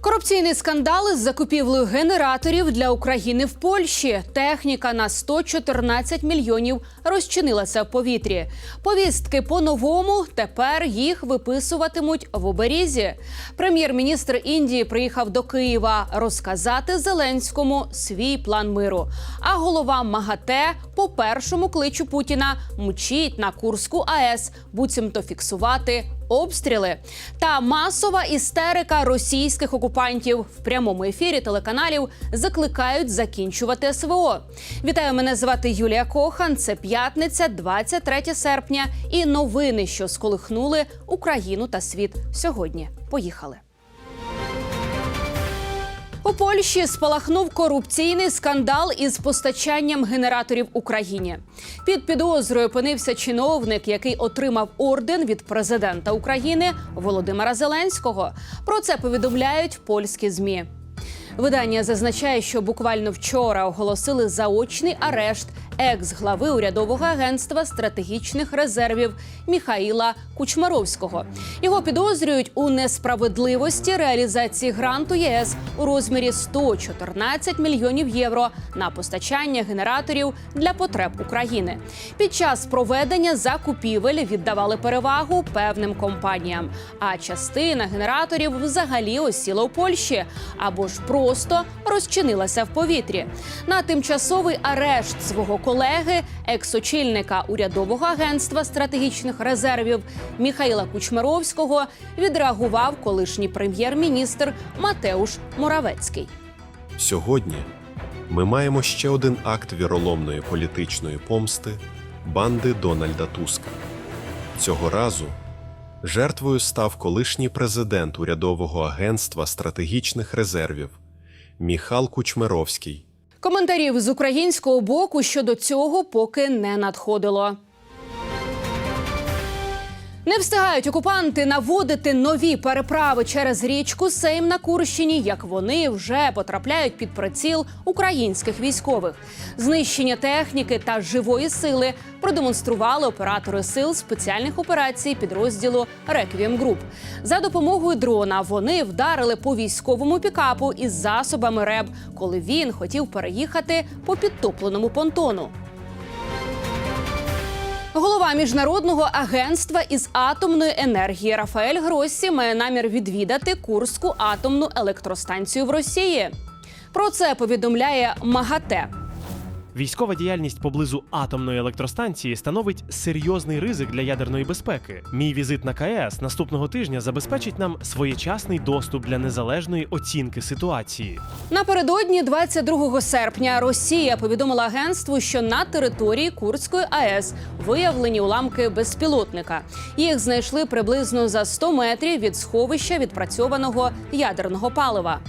Корупційний скандал із закупівлею генераторів для України в Польщі. Техніка на 114 мільйонів розчинилася в повітрі. Повістки по-новому тепер їх виписуватимуть в оберізі. Прем'єр-міністр Індії приїхав до Києва розказати Зеленському свій план миру. А голова МАГАТЕ по першому кличу Путіна мчить на Курську АЕС, буцімто фіксувати обстріли та масова істерика російських окупантів в прямому ефірі телеканалів закликають закінчувати СВО. Вітаю, мене звати Юлія Кохан. Це п'ятниця, 23 серпня, і новини, що сколихнули Україну та світ сьогодні. Поїхали. У Польщі спалахнув корупційний скандал із постачанням генераторів Україні. Під підозрою опинився чиновник, який отримав орден від президента України Володимира Зеленського. Про це повідомляють польські змі. Видання зазначає, що буквально вчора оголосили заочний арешт екс-глави урядового агентства стратегічних резервів Міхаїла Кучмаровського. Його підозрюють у несправедливості реалізації гранту ЄС у розмірі 114 мільйонів євро на постачання генераторів для потреб України. Під час проведення закупівель віддавали перевагу певним компаніям. А частина генераторів взагалі осіла у Польщі або ж просто розчинилася в повітрі. На тимчасовий арешт свого колеги, екс-очільника урядового агентства стратегічних резервів Міхаїла Кучмаровського, відреагував колишній прем'єр-міністр Матеуш Моравецький. Сьогодні ми маємо ще один акт віроломної політичної помсти банди Дональда Туска. Цього разу жертвою став колишній президент урядового агентства стратегічних резервів Міхал Кучмеровський. Коментарів з українського боку щодо цього поки не надходило. Не встигають окупанти наводити нові переправи через річку Сейм на Курщині, як вони вже потрапляють під приціл українських військових. Знищення техніки та живої сили продемонстрували оператори сил спеціальних операцій підрозділу Реквієм Груп. За допомогою дрона вони вдарили по військовому пікапу із засобами РЕБ, коли він хотів переїхати по підтопленому понтону. Голова міжнародного агентства із атомної енергії Рафаель Гроссі має намір відвідати Курську атомну електростанцію в Росії. Про це повідомляє МАГАТЕ. Військова діяльність поблизу атомної електростанції становить серйозний ризик для ядерної безпеки. Мій візит на КАЕС наступного тижня забезпечить нам своєчасний доступ для незалежної оцінки ситуації. Напередодні 22 серпня Росія повідомила агентству, що на території Курської АЕС виявлені уламки безпілотника. Їх знайшли приблизно за 100 метрів від сховища відпрацьованого ядерного палива.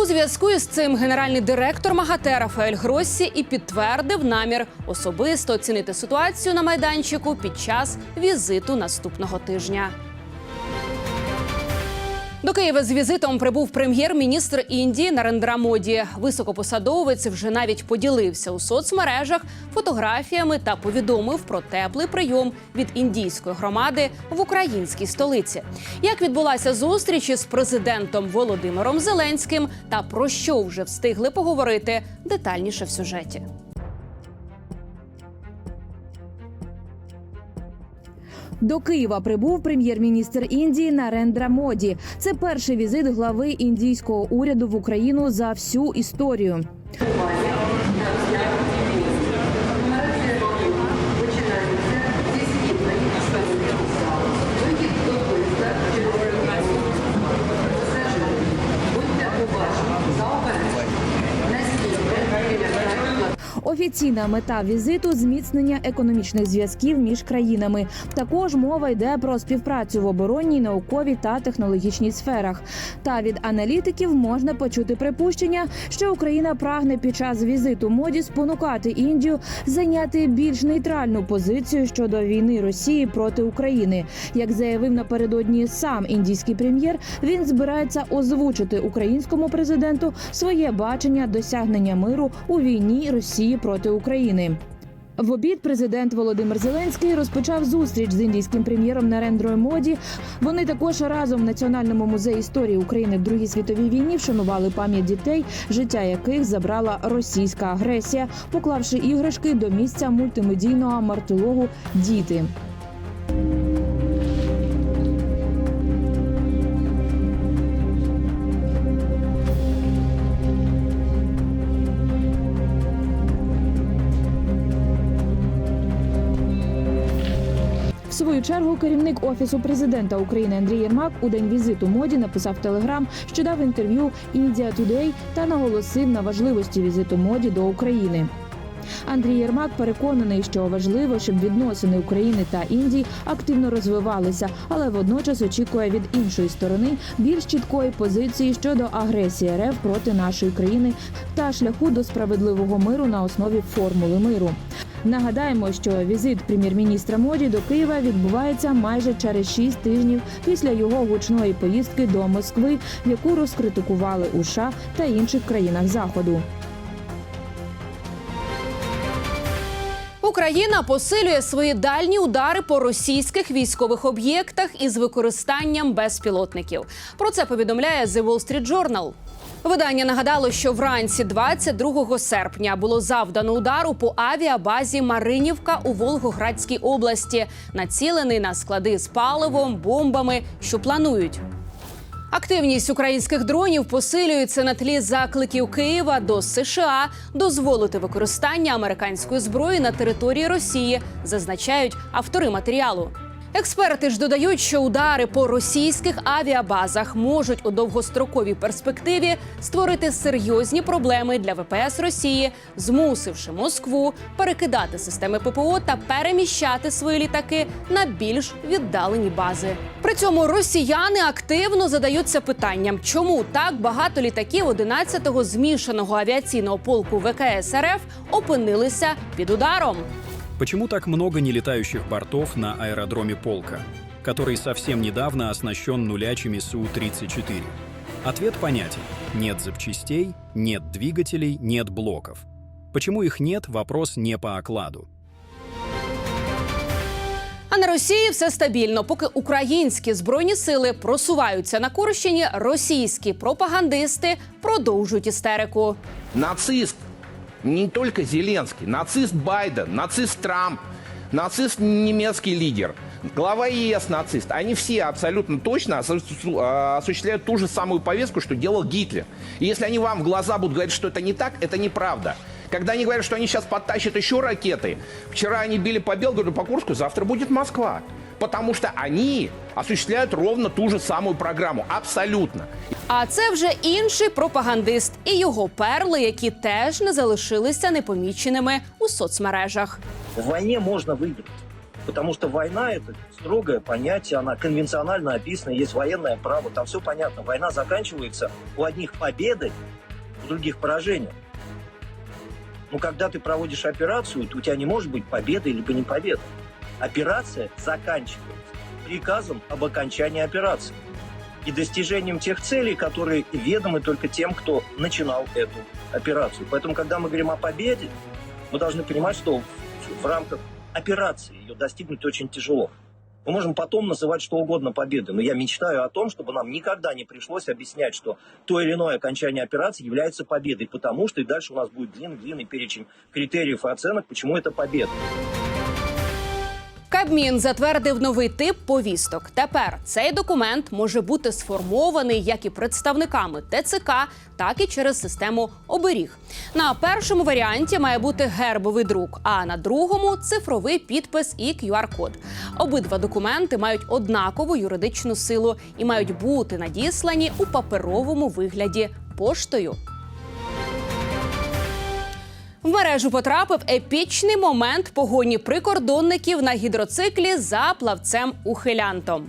У зв'язку із цим генеральний директор МАГАТЕ Рафаель Гроссі і підтвердив намір особисто оцінити ситуацію на майданчику під час візиту наступного тижня. До Києва з візитом прибув прем'єр-міністр Індії Нарендра Моді. Високопосадовець вже навіть поділився у соцмережах фотографіями та повідомив про теплий прийом від індійської громади в українській столиці. Як відбулася зустріч із президентом Володимиром Зеленським та про що вже встигли поговорити детальніше в сюжеті. До Києва прибув прем'єр-міністр Індії Нарендра Моді. Це перший візит глави індійського уряду в Україну за всю історію. Офіційна мета візиту зміцнення економічних зв'язків між країнами. Також мова йде про співпрацю в оборонній, науковій та технологічній сферах. Та від аналітиків можна почути припущення, що Україна прагне під час візиту моді спонукати Індію зайняти більш нейтральну позицію щодо війни Росії проти України. Як заявив напередодні сам індійський прем'єр, він збирається озвучити українському президенту своє бачення досягнення миру у війні Росії проти України. В обід президент Володимир Зеленський розпочав зустріч з індійським прем'єром Нарендрою Моді. Вони також разом в Національному музеї історії України в Другій світовій війні вшанували пам'ять дітей, життя яких забрала російська агресія, поклавши іграшки до місця мультимедійного мартилогу Діти. Свою чергу керівник офісу президента України Андрій Єрмак у день візиту моді написав телеграм, що дав інтерв'ю India Today та наголосив на важливості візиту моді до України. Андрій Єрмак переконаний, що важливо, щоб відносини України та Індії активно розвивалися, але водночас очікує від іншої сторони більш чіткої позиції щодо агресії РФ проти нашої країни та шляху до справедливого миру на основі формули миру. Нагадаємо, що візит прем'єр-міністра Моді до Києва відбувається майже через шість тижнів після його гучної поїздки до Москви, яку розкритикували у США та інших країнах заходу. Україна посилює свої дальні удари по російських військових об'єктах із використанням безпілотників. Про це повідомляє The Wall Street Journal. Видання нагадало, що вранці 22 серпня було завдано удару по авіабазі Маринівка у Волгоградській області, націлений на склади з паливом, бомбами, що планують. Активність українських дронів посилюється на тлі закликів Києва до США дозволити використання американської зброї на території Росії, зазначають автори матеріалу. Експерти ж додають, що удари по російських авіабазах можуть у довгостроковій перспективі створити серйозні проблеми для ВПС Росії, змусивши Москву перекидати системи ППО та переміщати свої літаки на більш віддалені бази. При цьому росіяни активно задаються питанням, чому так багато літаків 11-го змішаного авіаційного полку ВКС РФ опинилися під ударом. Почему так много нелетающих бортов на аэродроме полка, который совсем недавно оснащен нулячими Су-34? Ответ понятен. Нет запчастей, нет двигателей, нет блоков. Почему их нет – вопрос не по окладу. А на Росії все стабільно. Поки українські збройні сили просуваються на Курщині, російські пропагандисти продовжують істерику. Нацист не только Зеленский, нацист Байден, нацист Трамп, нацист немецкий лидер, глава ЕС нацист. Они все абсолютно точно а, осуществляют ту же самую повестку, что делал Гитлер. И если они вам в глаза будут говорить, что это не так, это неправда. Когда они говорят, что они сейчас подтащат еще ракеты, вчера они били по Белгороду, по Курску, завтра будет Москва. Потому что они осуществляют ровно ту же самую программу. Абсолютно. А це вже інший пропагандист і його перли, які теж не залишилися непоміченими у соцмережах. В войне можно выиграть. Потому что война это строгое понятие, она конвенционально описана, есть военное право, там все понятно. Война заканчивается у одних победой, у других поражением. Но когда ты проводишь операцию, то у тебя не может быть победы либо не победа. Операция заканчивается приказом об окончании операции и достижением тех целей, которые ведомы только тем, кто начинал эту операцию. Поэтому, когда мы говорим о победе, мы должны понимать, что в, рамках операции ее достигнуть очень тяжело. Мы можем потом называть что угодно победой, но я мечтаю о том, чтобы нам никогда не пришлось объяснять, что то или иное окончание операции является победой, потому что и дальше у нас будет длинный-длинный перечень критериев и оценок, почему это победа. Кабмін затвердив новий тип повісток. Тепер цей документ може бути сформований як і представниками ТЦК, так і через систему оберіг. На першому варіанті має бути гербовий друк, а на другому цифровий підпис і QR-код. Обидва документи мають однакову юридичну силу і мають бути надіслані у паперовому вигляді поштою. В мережу потрапив епічний момент погоні прикордонників на гідроциклі за плавцем ухилянтом.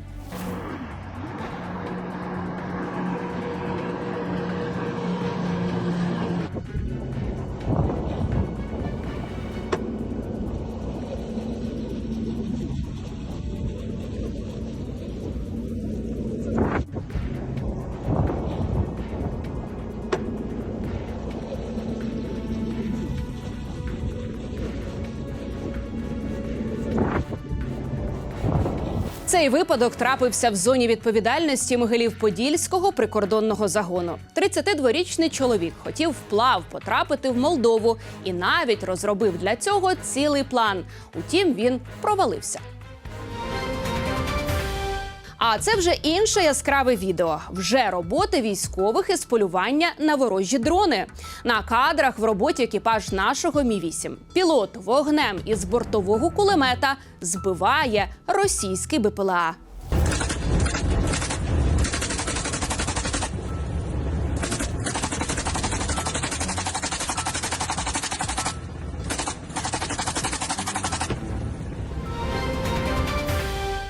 Цей випадок трапився в зоні відповідальності Могилів-Подільського прикордонного загону. 32-річний чоловік хотів вплав потрапити в Молдову і навіть розробив для цього цілий план. Утім, він провалився. А це вже інше яскраве відео. Вже роботи військових із полювання на ворожі дрони. На кадрах в роботі екіпаж нашого Мі 8 Пілот вогнем із бортового кулемета збиває російський БПЛА.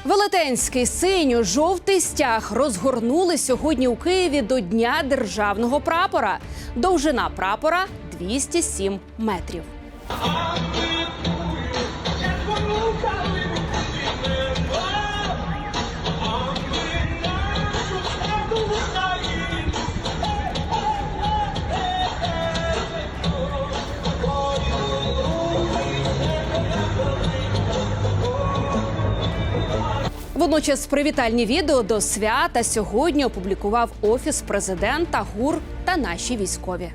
Велетенський синьо-жовтий стяг розгорнули сьогодні у Києві до Дня державного прапора. Довжина прапора 207 метрів. Водночас привітальні відео до свята сьогодні опублікував офіс президента ГУР та наші військові.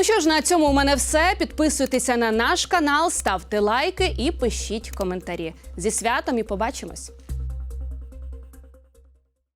Ну що ж, на цьому у мене все. Підписуйтеся на наш канал, ставте лайки і пишіть коментарі. Зі святом і побачимось.